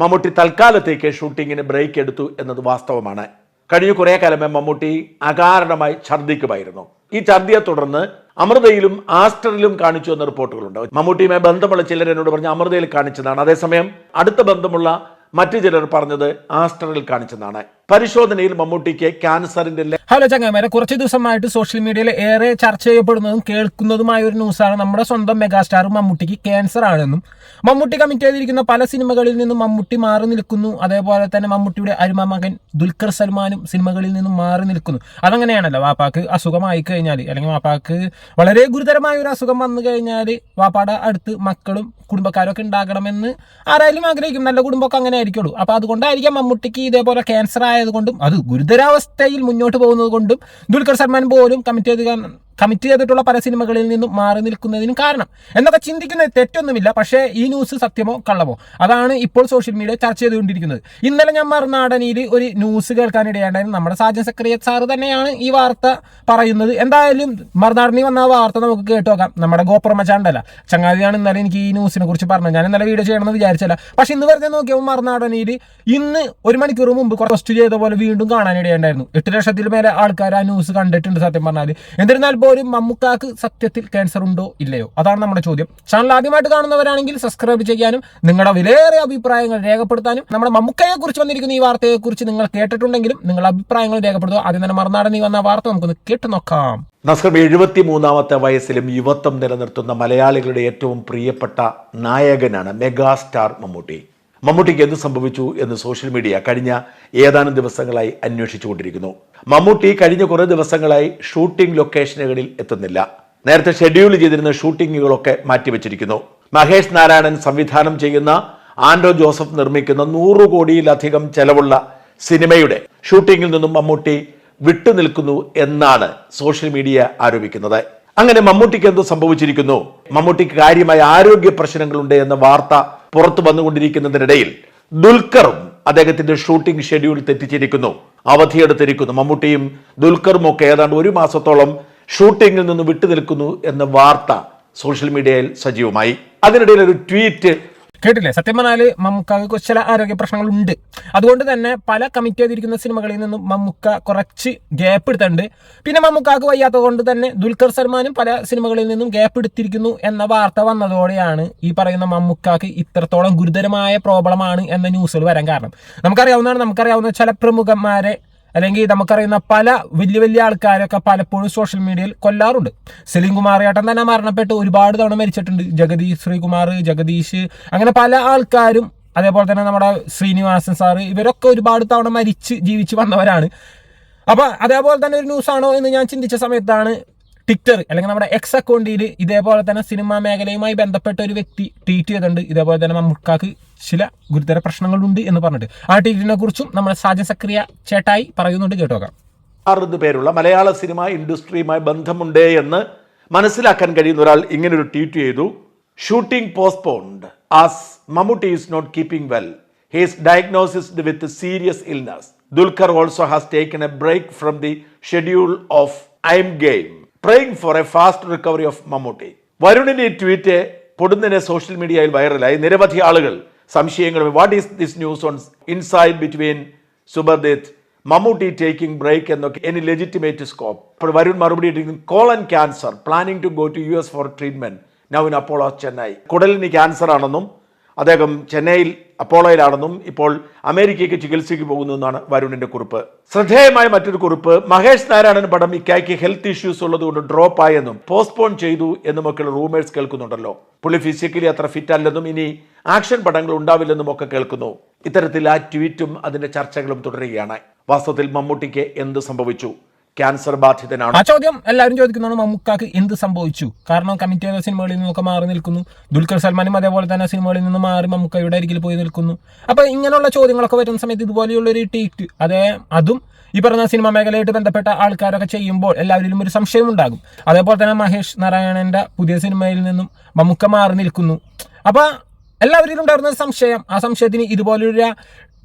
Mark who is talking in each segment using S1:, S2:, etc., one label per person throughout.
S1: മമ്മൂട്ടി തൽക്കാലത്തേക്ക് ഷൂട്ടിങ്ങിന് ബ്രേക്ക് എടുത്തു എന്നത് വാസ്തവമാണ്. കഴിഞ്ഞ കുറേ കാലമേ മമ്മൂട്ടി അകാരണമായി ഛർദ്ദിക്കുമായിരുന്നു ഈ ഛർദ്ദിയെ തുടർന്ന് അമൃതയിലും ആസ്റ്ററിലും കാണിച്ചു എന്ന റിപ്പോർട്ടുകളുണ്ട്. മമ്മൂട്ടിയുമായി ബന്ധമുള്ള ചിലർ എന്നോട് പറഞ്ഞ അമൃതയിൽ കാണിച്ചതാണ്. അതേസമയം അടുത്ത ബന്ധമുള്ള മറ്റു ചിലർ പറഞ്ഞത് ആസ്റ്ററിൽ കാണിച്ചതാണ്. പരിശോധനയിൽ മമ്മൂട്ടിക്ക് ക്യാൻസറിന്റെ
S2: ഹലോ ചങ്ങാമാരെ കുറച്ച് ദിവസമായിട്ട് സോഷ്യൽ മീഡിയയിൽ ഏറെ ചർച്ച ചെയ്യപ്പെടുന്നതും കേൾക്കുന്നതുമായ ഒരു ന്യൂസാണ്. നമ്മുടെ സ്വന്തം മെഗാസ്റ്റാർ മമ്മൂട്ടിക്ക് ക്യാൻസർ ആണെന്നും മമ്മൂട്ടി കമ്മിറ്റ് ചെയ്തിരിക്കുന്ന പല സിനിമകളിൽ നിന്നും മമ്മൂട്ടി മാറി നിൽക്കുന്നു. അതേപോലെ തന്നെ മമ്മൂട്ടിയുടെ അരുമ മകൻ ദുൽഖർ സൽമാനും സിനിമകളിൽ നിന്നും മാറി നിൽക്കുന്നു. അതങ്ങനെയാണല്ലോ വാപ്പാക്ക് അസുഖമായി കഴിഞ്ഞാൽ അല്ലെങ്കിൽ വാപ്പാക്ക് വളരെ ഗുരുതരമായ ഒരു അസുഖം വന്നു കഴിഞ്ഞാൽ വാപ്പാടെ അടുത്ത് മക്കളും കുടുംബക്കാരൊക്കെ ഉണ്ടാകണമെന്ന് ആരായാലും ആഗ്രഹിക്കും. നല്ല കുടുംബമൊക്കെ അങ്ങനെ ആയിരിക്കുള്ളൂ അപ്പൊ അതുകൊണ്ടായിരിക്കാം മമ്മൂട്ടിക്ക് ഇതേപോലെ ക്യാൻസർ ആയതുകൊണ്ടും അത് ഗുരുതരാവസ്ഥയിൽ മുന്നോട്ട് പോകുന്നത് കൊണ്ടും ദുൽഖർ സൽമാൻ പോലും കമ്മിറ്റ് ചെയ്ത് കമ്മിറ്റ് ചെയ്തിട്ടുള്ള പല സിനിമകളിൽ നിന്നും മാറി നിൽക്കുന്നതിനും കാരണം. എന്നൊക്കെ ചിന്തിക്കുന്ന തെറ്റൊന്നുമില്ല. പക്ഷേ ഈ ന്യൂസ് സത്യമോ കള്ളമോ? അതാണ് ഇപ്പോൾ സോഷ്യൽ മീഡിയ ചർച്ച ചെയ്തുകൊണ്ടിരിക്കുന്നത്. ഇന്നലെ ഞാൻ മറുനാടനിയിൽ ഒരു ന്യൂസ് കേൾക്കാനിടയുണ്ടായിരുന്നു നമ്മുടെ സാജൻ സക്രിയ സാറ് തന്നെയാണ് ഈ വാർത്ത പറയുന്നത്. എന്തായാലും മറുനാടനിൽ വന്ന ആ വാർത്ത നമുക്ക് കേട്ടു നോക്കാം. നമ്മുടെ ഗോപ്രമചാണ്ടല്ല ചങ്ങാതിയാണ് ഇന്നലെ എനിക്ക് ഈ ന്യൂസിനെ കുറിച്ച് പറഞ്ഞത്. ഞാൻ ഇന്നലെ വീഡിയോ ചെയ്യണമെന്ന് വിചാരിച്ചല്ല. പക്ഷെ ഇന്ന് വെറുതെ നോക്കിയപ്പോൾ മറുനാടനിയിൽ ഇന്ന് ഒരു മണിക്കൂർ മുമ്പ് പോസ്റ്റ് ചെയ്ത പോലെ വീണ്ടും കാണാനിടയുണ്ടായിരുന്നു. എട്ട് ലക്ഷത്തിൽ മേലെ ആൾക്കാർ ആ ന്യൂസ് കണ്ടിട്ടുണ്ട് സത്യം പറഞ്ഞാൽ എന്നിരുന്നാൽ പോലും മമ്മൂക്കാക്ക് സത്യത്തിൽ ക്യാൻസർ ഉണ്ടോ ഇല്ലയോ? അതാണ് നമ്മുടെ ചോദ്യം. ചാനൽ ആദ്യമായിട്ട് കാണുന്നവരാണെങ്കിൽ സബ്സ്ക്രൈബ് ചെയ്യാനും നിങ്ങളുടെ വിലയേറിയ അഭിപ്രായങ്ങൾ രേഖപ്പെടുത്താനും നമ്മുടെ മമ്മൂക്കയെ കുറിച്ച് വന്നിരിക്കുന്ന ഈ വാർത്തയെ കുറിച്ച് നിങ്ങൾ കേട്ടിട്ടുണ്ടെങ്കിലും നിങ്ങളുടെ അഭിപ്രായങ്ങൾ രേഖപ്പെടുത്തുക. ആദ്യം തന്നെ മറുനാടൻ നീ വന്ന വാർത്ത നമുക്കൊന്ന് കേട്ടു നോക്കാം.
S1: നസ്കർ എഴുപത്തി മൂന്നാമത്തെ വയസ്സിലും യുവത്വം നിലനിർത്തുന്ന മലയാളികളുടെ ഏറ്റവും പ്രിയപ്പെട്ട നായകനാണ് മെഗാസ്റ്റാർ മമ്മൂട്ടി. മമ്മൂട്ടിക്ക് എന്ത് സംഭവിച്ചു എന്ന് സോഷ്യൽ മീഡിയ കഴിഞ്ഞ ഏതാനും ദിവസങ്ങളായി അന്വേഷിച്ചുകൊണ്ടിരിക്കുന്നു. മമ്മൂട്ടി കഴിഞ്ഞ കുറേ ദിവസങ്ങളായി ഷൂട്ടിംഗ് ലൊക്കേഷനുകളിൽ എത്തുന്നില്ല. നേരത്തെ ഷെഡ്യൂൾ ചെയ്തിരുന്ന ഷൂട്ടിങ്ങുകളൊക്കെ മാറ്റിവെച്ചിരിക്കുന്നു. മഹേഷ് നാരായണൻ സംവിധാനം ചെയ്യുന്ന ആൻഡോ ജോസഫ് നിർമ്മിക്കുന്ന നൂറു കോടിയിലധികം ചെലവുള്ള സിനിമയുടെ ഷൂട്ടിങ്ങിൽ നിന്നും മമ്മൂട്ടി വിട്ടുനിൽക്കുന്നു എന്നാണ് സോഷ്യൽ മീഡിയ ആരോപിക്കുന്നത്. അങ്ങനെ മമ്മൂട്ടിക്ക് എന്തോ സംഭവിച്ചിരിക്കുന്നു? മമ്മൂട്ടിക്ക് കാര്യമായ ആരോഗ്യ പ്രശ്നങ്ങളുണ്ട് എന്ന വാർത്ത പുറത്തു വന്നുകൊണ്ടിരിക്കുന്നതിനിടയിൽ ദുൽഖറും അദ്ദേഹത്തിന്റെ ഷൂട്ടിംഗ് ഷെഡ്യൂൾ തെറ്റിച്ചിരിക്കുന്നു. അവധിയെടുത്തിരിക്കുന്നു. മമ്മൂട്ടിയും ദുൽഖറും ഒക്കെ ഏതാണ്ട് ഒരു മാസത്തോളം ഷൂട്ടിങ്ങിൽ നിന്ന് വിട്ടുനിൽക്കുന്നു എന്ന വാർത്ത സോഷ്യൽ മീഡിയയിൽ സജീവമായി. അതിനിടയിൽ ഒരു ട്വീറ്റ്
S2: കേട്ടില്ലേ? സത്യം പറഞ്ഞാൽ മമ്മൂക്കാക്ക് ചില ആരോഗ്യ പ്രശ്നങ്ങളുണ്ട്. അതുകൊണ്ട് തന്നെ പല കമ്മിറ്റ് ചെയ്തിരിക്കുന്ന സിനിമകളിൽ നിന്നും മമ്മൂക്ക കുറച്ച് ഗ്യാപ്പ് എടുത്തിട്ടുണ്ട്. പിന്നെ മമ്മൂക്കാക്ക് വയ്യാത്തത് കൊണ്ട് തന്നെ ദുൽഖർ സൽമാനും പല സിനിമകളിൽ നിന്നും ഗ്യാപ്പ് എടുത്തിരിക്കുന്നു എന്ന വാർത്ത വന്നതോടെയാണ് ഈ പറയുന്ന മമ്മൂക്കാക്ക് ഇത്രത്തോളം ഗുരുതരമായ പ്രോബ്ലമാണ് എന്ന ന്യൂസുകൾ വരാൻ കാരണം. നമുക്കറിയാവുന്നതാണ് നമുക്കറിയാവുന്ന ചില പ്രമുഖന്മാരെ അല്ലെങ്കിൽ നമുക്കറിയുന്ന പല വലിയ വലിയ ആൾക്കാരൊക്കെ പലപ്പോഴും സോഷ്യൽ മീഡിയയിൽ കൊല്ലാറുണ്ട്. സെലിം കുമാറിയാട്ടൻ തന്നെ മരണപ്പെട്ട് ഒരുപാട് തവണ മരിച്ചിട്ടുണ്ട്. ജഗദീഷ് ശ്രീകുമാർ ജഗദീഷ് അങ്ങനെ പല ആൾക്കാരും അതേപോലെ തന്നെ നമ്മുടെ ശ്രീനിവാസൻ സാറ് ഇവരൊക്കെ ഒരുപാട് തവണ മരിച്ച് ജീവിച്ച് വന്നവരാണ്. അപ്പോൾ അതേപോലെ തന്നെ ഒരു ന്യൂസ് ആണോ എന്ന് ഞാൻ ചിന്തിച്ച സമയത്താണ് ട്വിറ്റർ അല്ലെങ്കിൽ നമ്മുടെ എക്സ് അക്കൗണ്ടിൽ ഇതേപോലെ തന്നെ സിനിമാ മേഖലയുമായി ബന്ധപ്പെട്ട ഒരു വ്യക്തി ട്വീറ്റ് ചെയ്തിട്ടുണ്ട്. ഇതേപോലെ തന്നെ മമ്മൂക്കാക്ക് ചില ഗുരുതര പ്രശ്നങ്ങളുണ്ട് എന്ന് പറഞ്ഞിട്ട്. ആ ട്വീറ്റിനെ കുറിച്ചും നമ്മൾ സാജൻ സക്രിയ ചേട്ടായി പറയുന്നുണ്ട്. കേട്ടോക്കാം
S1: അറുപത് പേരുള്ള മലയാള സിനിമ ഇൻഡസ്ട്രിയുമായി ബന്ധമുണ്ട് എന്ന് മനസ്സിലാക്കാൻ കഴിയുന്ന ഒരാൾ ഇങ്ങനെ ഒരു ട്വീറ്റ് ചെയ്തു. Shooting postponed as Mammootty is not keeping well he's diagnosed with serious illness Dulquer also has taken a break from the schedule of I M game praying for a fast recovery of Mammootty. വരുണിന്റെ ഈ tweet പൊടുന്നിനെ social മീഡിയയിൽ വൈറലായി നിരവധി ആളുകൾ സംശയങ്ങളും what is this news on inside between സുബർദേത്ത് Mammootty taking break എന്നൊക്കെ any legitimate scope അപ്പോൾ വരുൺ മറുപടി ഇട്ടിരിക്കുന്നു colon cancer planning to go to U S for treatment now in Apollo Chennai കുടലിന് cancer ആണെന്നും അദ്ദേഹം ചെന്നൈയിൽ അപ്പോളോയിലാണെന്നും ഇപ്പോൾ അമേരിക്കയ്ക്ക് ചികിത്സയ്ക്ക് പോകുന്നു എന്നാണ് വരുണിന്റെ കുറിപ്പ്. ശ്രദ്ധേയമായ മറ്റൊരു കുറിപ്പ് മഹേഷ് നാരായണൻ പടം ഇക്കായ്ക്ക് ഹെൽത്ത് ഇഷ്യൂസ് ഉള്ളതുകൊണ്ട് ഡ്രോപ്പ് ആയെന്നും പോസ്റ്റ്പോൺ ചെയ്തു എന്നുമൊക്കെയുള്ള റൂമേഴ്സ് കേൾക്കുന്നുണ്ടല്ലോ. പുള്ളി ഫിസിക്കലി അത്ര ഫിറ്റ് അല്ലെന്നും ഇനി ആക്ഷൻ പടങ്ങൾ ഉണ്ടാവില്ലെന്നും ഒക്കെ കേൾക്കുന്നു. ഇത്തരത്തിൽ ആ ട്വീറ്റും അതിന്റെ ചർച്ചകളും തുടരുകയാണ്. വാസ്തവത്തിൽ മമ്മൂട്ടിക്ക് എന്ത് സംഭവിച്ചു? ക്യാൻസർ ബാധിതനാണ്?
S2: ആ ചോദ്യം എല്ലാവരും ചോദിക്കുന്നതാണ് മമ്മൂക്കാക്ക് എന്ത് സംഭവിച്ചു? കാരണം കമ്മിറ്റി ചെയ്ത സിനിമകളിൽ നിന്നൊക്കെ മാറി നിൽക്കുന്നു. ദുൽഖർ സൽമാനും അതേപോലെ തന്നെ സിനിമകളിൽ നിന്ന് മാറി മമ്മൂക്കയുടെ അരികിൽ പോയി നിൽക്കുന്നു. അപ്പൊ ഇങ്ങനെയുള്ള ചോദ്യങ്ങളൊക്കെ വരുന്ന സമയത്ത് ഇതുപോലെയുള്ള ഒരു ട്വീറ്റ് അതേ അതും ഈ പറഞ്ഞ സിനിമ മേഖലയായിട്ട് ബന്ധപ്പെട്ട ആൾക്കാരൊക്കെ ചെയ്യുമ്പോൾ എല്ലാവരിലും ഒരു സംശയം ഉണ്ടാകും. അതേപോലെ തന്നെ മഹേഷ് നാരായണന്റെ പുതിയ സിനിമയിൽ നിന്നും മമ്മൂക്ക മാറി നിൽക്കുന്നു. അപ്പൊ എല്ലാവരിലും ഉണ്ടായിരുന്ന സംശയം. ആ സംശയത്തിന് ഇതുപോലൊരു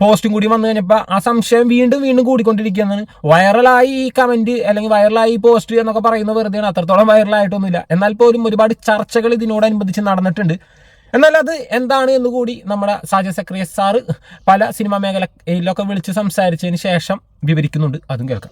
S2: പോസ്റ്റും കൂടി വന്നു കഴിഞ്ഞപ്പോൾ ആ സംശയം വീണ്ടും വീണ്ടും കൂടിക്കൊണ്ടിരിക്കുകയാണ്. വൈറലായി ഈ കമന്റ് അല്ലെങ്കിൽ വൈറലായി പോസ്റ്റ് എന്നൊക്കെ പറയുന്ന വെറുതെയാണ്. അത്രത്തോളം വൈറലായിട്ടൊന്നുമില്ല. എന്നാൽ പോലും ഒരുപാട് ചർച്ചകൾ ഇതിനോടനുബന്ധിച്ച് നടന്നിട്ടുണ്ട്. എന്നാൽ അത് എന്താണ് എന്ന് കൂടി നമ്മുടെ സാജ സക്രിയ സാറ് പല സിനിമാ മേഖലയിലൊക്കെ വിളിച്ച് സംസാരിച്ചതിന് ശേഷം വിവരിക്കുന്നുണ്ട്. അതും കേൾക്കാം.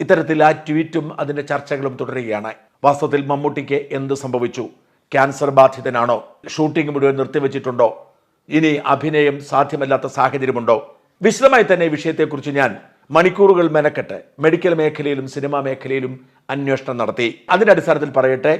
S1: ഇത്തരത്തിൽ ആ ട്വീറ്റും അതിന്റെ ചർച്ചകളും തുടരുകയാണ്. വാസ്തവത്തിൽ മമ്മൂട്ടിക്ക് എന്ത് സംഭവിച്ചു? ക്യാൻസർ ബാധിതനാണോ? ഷൂട്ടിംഗ് മുഴുവൻ നിർത്തിവെച്ചിട്ടുണ്ടോ? ഇനി അഭിനയം സാധ്യമല്ലാത്ത സാഹചര്യമുണ്ടോ? വിശദമായി തന്നെ വിഷയത്തെക്കുറിച്ച് ഞാൻ മണിക്കൂറുകൾ മെനക്കെട്ട് മെഡിക്കൽ മേഖലയിലും സിനിമാ മേഖലയിലും അന്വേഷണം നടത്തി. അതിന്റെ അടിസ്ഥാനത്തിൽ പറയട്ടെ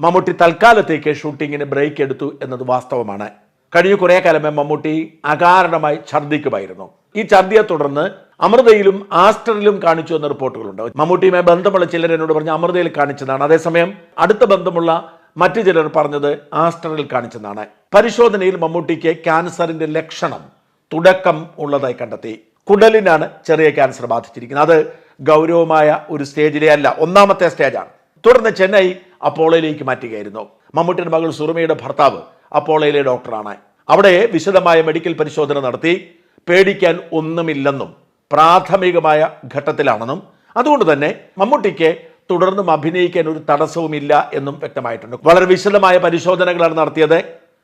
S1: മമ്മൂട്ടി തൽക്കാലത്തേക്ക് ഷൂട്ടിങ്ങിന് ബ്രേക്ക് എടുത്തു എന്നത് വാസ്തവമാണ്. കഴിഞ്ഞ കുറേ കാലമേ മമ്മൂട്ടി അകാരണമായി ഛർദ്ദിക്കുമായിരുന്നു ഈ ഛർദ്ദിയെ തുടർന്ന് അമൃതയിലും ആസ്റ്ററിലും കാണിച്ചു എന്ന റിപ്പോർട്ടുകളുണ്ട്. മമ്മൂട്ടിയുമായി ബന്ധമുള്ള ചിലർ എന്നോട് പറഞ്ഞ അമൃതയിൽ കാണിച്ചതാണ്. അതേസമയം അടുത്ത ബന്ധമുള്ള മറ്റു ചിലർ പറഞ്ഞത് ആസ്റ്ററിൽ കാണിച്ചെന്നാണ്. പരിശോധനയിൽ മമ്മൂട്ടിക്ക് ക്യാൻസറിന്റെ ലക്ഷണം തുടക്കം ഉള്ളതായി കണ്ടെത്തി. കുടലിനാണ് ചെറിയ ക്യാൻസർ ബാധിച്ചിരിക്കുന്നത്. അത് ഗൗരവമായ ഒരു സ്റ്റേജിലെ അല്ല ഒന്നാമത്തെ സ്റ്റേജാണ്. തുടർന്ന് ചെന്നൈ അപ്പോളയിലേക്ക് മാറ്റുകയായിരുന്നു. മമ്മൂട്ടിയുടെ മകൾ സുറുമയുടെ ഭർത്താവ് അപ്പോളയിലെ ഡോക്ടറാണ്. അവിടെ വിശദമായ മെഡിക്കൽ പരിശോധന നടത്തി. പേടിക്കാൻ ഒന്നുമില്ലെന്നും പ്രാഥമികമായ ഘട്ടത്തിലാണെന്നും. അതുകൊണ്ട് തന്നെ മമ്മൂട്ടിക്ക് തുടർന്നും അഭിനയിക്കാൻ ഒരു തടസ്സവുമില്ല എന്നും വ്യക്തമായിട്ടുണ്ട്. വളരെ വിശദമായ പരിശോധനകളാണ് നടത്തിയത്.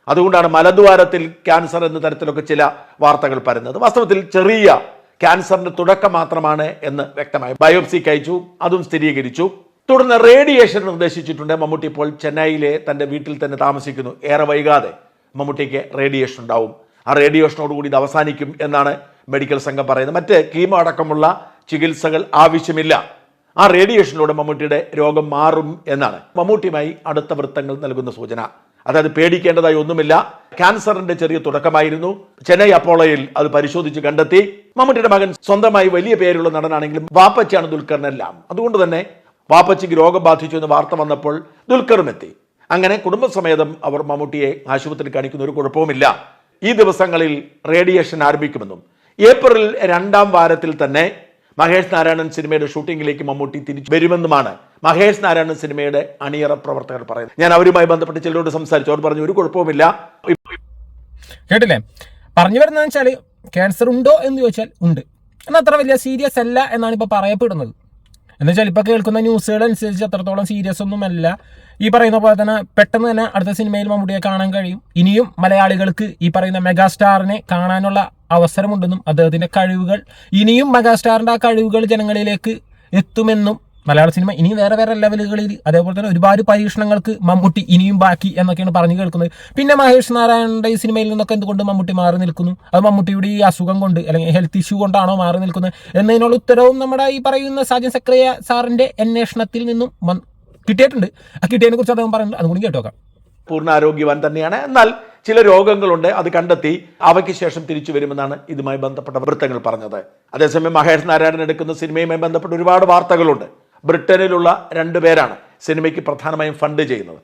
S1: അതുകൊണ്ടാണ് മലദ്വാരത്തിൽ ക്യാൻസർ എന്ന തരത്തിലൊക്കെ ചില വാർത്തകൾ പരന്നത്. വാസ്തവത്തിൽ ചെറിയ ക്യാൻസറിന്റെ തുടക്കം മാത്രമാണ് എന്ന് വ്യക്തമായി ബയോപ്സി കഴിച്ചു അതും സ്ഥിരീകരിച്ചു. തുടർന്ന് റേഡിയേഷൻ നിർദ്ദേശിച്ചിട്ടുണ്ട്. മമ്മൂട്ടി ഇപ്പോൾ ചെന്നൈയിലെ തന്റെ വീട്ടിൽ തന്നെ താമസിക്കുന്നു. ഏറെ വൈകാതെ മമ്മൂട്ടിക്ക് റേഡിയേഷൻ ഉണ്ടാവും. ആ റേഡിയേഷനോടുകൂടി ഇത് അവസാനിക്കും എന്നാണ് മെഡിക്കൽ സംഘം പറയുന്നത്. മറ്റ് കീമോ അടക്കമുള്ള ചികിത്സകൾ ആവശ്യമില്ല. ആ റേഡിയേഷനിലൂടെ മമ്മൂട്ടിയുടെ രോഗം മാറും എന്നാണ്. മമ്മൂട്ടിയുമായി അടുത്ത വൃത്തങ്ങൾ നൽകുന്ന സൂചന. അതായത് പേടിക്കേണ്ടതായി ഒന്നുമില്ല. ക്യാൻസറിന്റെ ചെറിയ തുടക്കമായിരുന്നു. ചെന്നൈ അപ്പോളയിൽ അത് പരിശോധിച്ച് കണ്ടെത്തി. മമ്മൂട്ടിയുടെ മകൻ സ്വന്തമായി വലിയ പേരുള്ള നടനാണെങ്കിലും വാപ്പച്ചയാണ് ദുൽഖറിനെല്ലാം. അതുകൊണ്ട് തന്നെ വാപ്പച്ചിക്ക് രോഗം ബാധിച്ചു എന്ന് വാർത്ത വന്നപ്പോൾ ദുൽഖറും എത്തി. അങ്ങനെ കുടുംബസമേതം അവർ മമ്മൂട്ടിയെ ആശുപത്രിയിൽ കാണിക്കുന്ന ഒരു കുഴപ്പവുമില്ല. ഈ ദിവസങ്ങളിൽ റേഡിയേഷൻ ആരംഭിക്കുമെന്നും ഏപ്രിൽ രണ്ടാം വാരത്തിൽ തന്നെ മഹേഷ് നാരായണൻ സിനിമയുടെ ഷൂട്ടിങ്ങിലേക്ക് മമ്മൂട്ടി തിരിച്ചു വരുമെന്നുമാണ് മഹേഷ് നാരായണൻ സിനിമയുടെ അണിയറ പ്രവർത്തകർ പറയുന്നത്. ഞാൻ അവരുമായി ബന്ധപ്പെട്ട് ചിലരോട് സംസാരിച്ചു. അവർ പറഞ്ഞു ഒരു കുഴപ്പവുമില്ല.
S2: കേട്ടില്ലേ? പറഞ്ഞു വരുന്നത് വെച്ചാൽ ക്യാൻസർ ഉണ്ടോ എന്ന് ചോദിച്ചാൽ ഉണ്ട്. എന്നാൽ അത്ര വലിയ സീരിയസ് അല്ല എന്നാണ് ഇപ്പോൾ പറയപ്പെടുന്നത്. എന്ന് വെച്ചാൽ ഇപ്പോൾ കേൾക്കുന്ന ന്യൂസുകൾ അനുസരിച്ച് അത്രത്തോളം സീരിയസ് ഒന്നുമല്ല. ഈ പറയുന്ന പോലെ തന്നെ പെട്ടെന്ന് തന്നെ അടുത്ത സിനിമയിൽ മമ്മൂട്ടിയെ കാണാൻ കഴിയും. ഇനിയും മലയാളികൾക്ക് ഈ പറയുന്ന മെഗാസ്റ്റാറിനെ കാണാനുള്ള അവസരമുണ്ടെന്നും അദ്ദേഹത്തിന്റെ കഴിവുകൾ. ഇനിയും മെഗാസ്റ്റാറിന്റെ ആ കഴിവുകൾ ജനങ്ങളിലേക്ക് എത്തുമെന്നും മലയാള സിനിമ ഇനി വേറെ വേറെ ലെവലുകളിൽ അതേപോലെ തന്നെ ഒരുപാട് പരീക്ഷണങ്ങൾക്ക് മമ്മൂട്ടി ഇനിയും ബാക്കി എന്നൊക്കെയാണ് പറഞ്ഞു കേൾക്കുന്നത്. പിന്നെ മഹേഷ് നാരായണന്റെ ഈ സിനിമയിൽ നിന്നൊക്കെ എന്തുകൊണ്ട് മമ്മൂട്ടി മാറി നിൽക്കുന്നു? അത് മമ്മൂട്ടിയുടെ ഈ അസുഖം കൊണ്ട് അല്ലെങ്കിൽ ഹെൽത്ത് ഇഷ്യൂ കൊണ്ടാണോ മാറി നിൽക്കുന്നത്? എന്നതിനുള്ള ഉത്തരവും നമ്മുടെ ഈ പറയുന്ന സാജൻ സക്രിയ സാറിന്റെ അന്വേഷണത്തിൽ നിന്നും കിട്ടിയിട്ടുണ്ട്. ആ കിട്ടിയതിനെ കുറിച്ച് അദ്ദേഹം പറയുന്നുണ്ട്. അതുകൂടി കേട്ടോക്കാം.
S1: പൂർണ ആരോഗ്യവാൻ തന്നെയാണ്. എന്നാൽ ചില രോഗങ്ങളുണ്ട്. അത് കണ്ടെത്തി അവയ്ക്ക് ശേഷം തിരിച്ചു വരുമെന്നാണ് ഇതുമായി ബന്ധപ്പെട്ട വൃത്തങ്ങൾ പറഞ്ഞത്. അതേസമയം മഹേഷ് നാരായണൻ എടുക്കുന്ന സിനിമയുമായി ബന്ധപ്പെട്ട് ഒരുപാട് വാർത്തകളുണ്ട്. ബ്രിട്ടനിലുള്ള രണ്ടുപേരാണ് സിനിമയ്ക്ക് പ്രധാനമായും ഫണ്ട് ചെയ്യുന്നത്.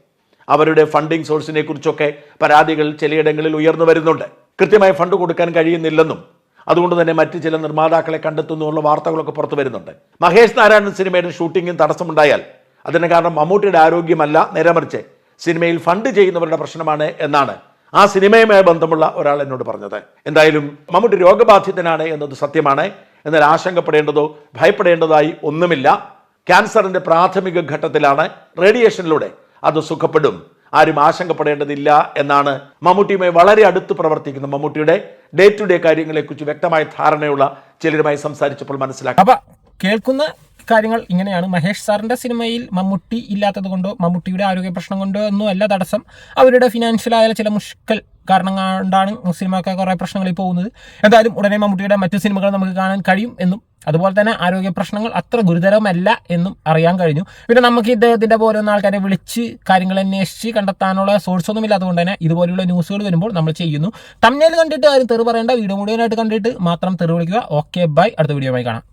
S1: അവരുടെ ഫണ്ടിങ് സോഴ്സിനെ കുറിച്ചൊക്കെ പരാതികൾ ചിലയിടങ്ങളിൽ ഉയർന്നു വരുന്നുണ്ട്. കൃത്യമായി ഫണ്ട് കൊടുക്കാൻ കഴിയുന്നില്ലെന്നും അതുകൊണ്ട് തന്നെ മറ്റ് ചില നിർമ്മാതാക്കളെ കണ്ടെത്തുന്നുള്ള വാർത്തകളൊക്കെ പുറത്തു വരുന്നുണ്ട്. മഹേഷ് നാരായണൻ സിനിമയുടെ ഷൂട്ടിങ്ങിന് തടസ്സമുണ്ടായാൽ അതിന് കാരണം മമ്മൂട്ടിയുടെ ആരോഗ്യമല്ല നേരമറിച്ച് സിനിമയിൽ ഫണ്ട് ചെയ്യുന്നവരുടെ പ്രശ്നമാണ് എന്നാണ് ആ സിനിമയുമായി ബന്ധമുള്ള ഒരാൾ എന്നോട് പറഞ്ഞത്. എന്തായാലും മമ്മൂട്ടി രോഗബാധിതനാണ് എന്നത് സത്യമാണ്. എന്നാൽ ആശങ്കപ്പെടേണ്ടതോ ഭയപ്പെടേണ്ടതായി ഒന്നുമില്ല. ക്യാൻസറിന്റെ പ്രാഥമിക ഘട്ടത്തിലാണ് റേഡിയേഷനിലൂടെ അത് സുഖപ്പെടും. ആരും ആശങ്കപ്പെടേണ്ടതില്ല എന്നാണ് മമ്മൂട്ടിയുമായി വളരെ അടുത്ത് പ്രവർത്തിക്കുന്ന മമ്മൂട്ടിയുടെ ഡേ ടു ഡേ കാര്യങ്ങളെക്കുറിച്ച് വ്യക്തമായ ധാരണയുള്ള ചിലരുമായി സംസാരിച്ചപ്പോൾ മനസ്സിലാക്കി.
S2: അപ്പൊ കേൾക്കുന്ന കാര്യങ്ങൾ ഇങ്ങനെയാണ്. മഹേഷ് സാറിന്റെ സിനിമയിൽ മമ്മൂട്ടി ഇല്ലാത്തത് കൊണ്ടോ മമ്മൂട്ടിയുടെ ആരോഗ്യ പ്രശ്നം കൊണ്ടോ ഒന്നും അല്ല തടസ്സം. അവരുടെ ഫിനാൻഷ്യലായ ചില മുഷ്കൽ കാരണം കൊണ്ടാണ് സിനിമയൊക്കെ കുറേ പ്രശ്നങ്ങളിൽ പോകുന്നത്. എന്തായാലും ഉടനെ മമ്മൂട്ടിയുടെ മറ്റു സിനിമകൾ നമുക്ക് കാണാൻ കഴിയും എന്നും അതുപോലെ തന്നെ ആരോഗ്യ പ്രശ്നങ്ങൾ അത്ര ഗുരുതരമല്ല എന്നും അറിയാൻ കഴിഞ്ഞു. പിന്നെ നമുക്ക് ഇദ്ദേഹത്തിന്റെ പോലുള്ള ആൾക്കാരെ വിളിച്ച് കാര്യങ്ങൾ അന്വേഷിച്ച് കണ്ടെത്താനുള്ള സോഴ്സ് ഒന്നും ഇല്ലാത്തതുകൊണ്ട് തന്നെ ഇതുപോലെയുള്ള ന്യൂസുകൾ വരുമ്പോൾ നമ്മൾ ചെയ്യുന്നു. തമ്മിൽ കണ്ടിട്ട് ആരും തെറി പറയേണ്ട വീഡിയോ മുഴുവനായിട്ട് കണ്ടിട്ട് മാത്രം തെറി വിളിക്കുക. ഓക്കെ ബൈ അടുത്ത വീഡിയോ ആയി കാണാം.